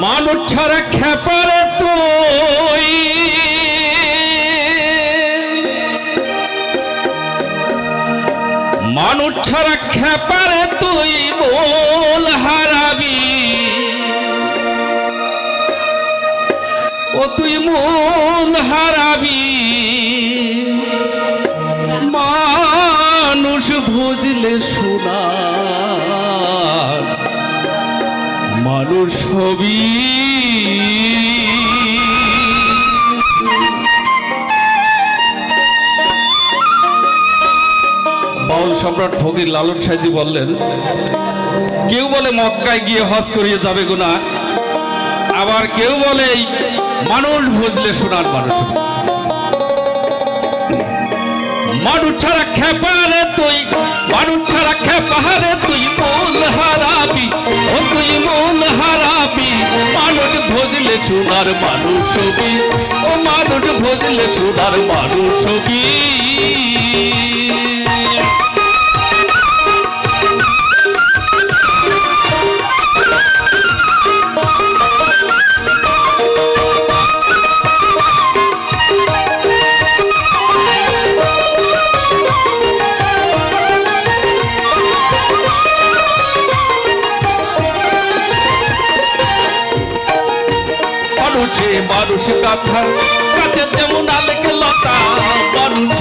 মানুষ ছাড়া খেপারে তুই। মানুষ ছাড়া খেপারে তুই বল হারাবি। ও তুই মূল হারাবি। মানুষ বুঝলে শোনা মানুষ হবি সম্রাট ফকির লালন সাহেজি বললেন, কেউ বলে মক্কায় গিয়ে হজ করিয়ে যাবে গুনা আবার কেউ বলে মানুষ বুঝলে শোনার মানুষ। মানুষ ছাড়া খেপারে তুই মানুষ ছাড়া খেপারে তুই মূল হারাবি ও তুই মূল হারাবি মানুষ ভজলে সোনার মানুষ ছবি ও মানুষ ভজলে সোনার মানুষ হবি মানুষে গাথা কাছে যেমন আলেকে লতা মানুষ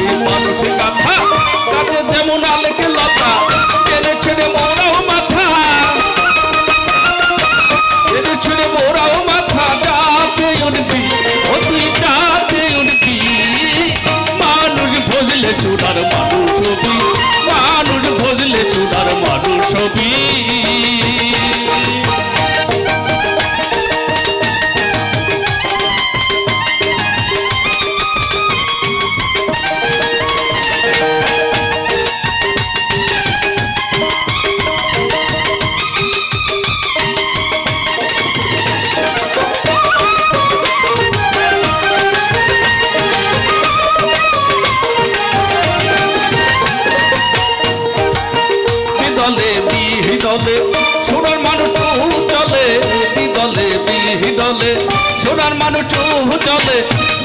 দলে, সোনার মানুষ চলে দলে বিহি দলে, সোনার মানুষ চলে,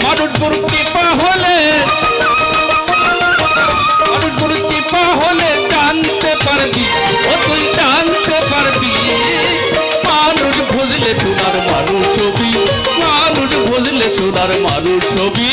মানুষ গুরু কৃপা হলে, মানুষ গুরু কৃপা হলে জানতে পারবি, ও তুই জানতে পারবি। মানুষ বুঝলে সোনার মানুষ ছবি, মানুষ বুঝলে সোনার মানুষ ছবি।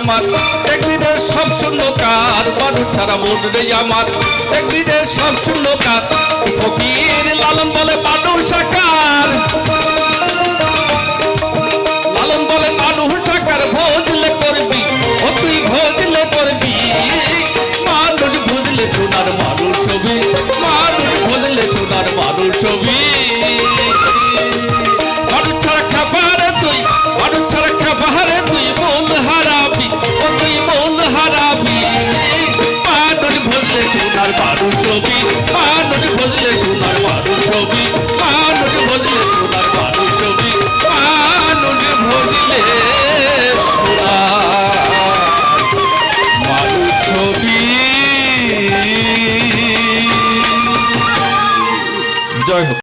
আমার। একদিনের সব শূন্য কাজ মানুষ ছাড়া মন রে আমার। একদিনের সব শূন্য কাজ ফকির লালন বলে মানুষ আকার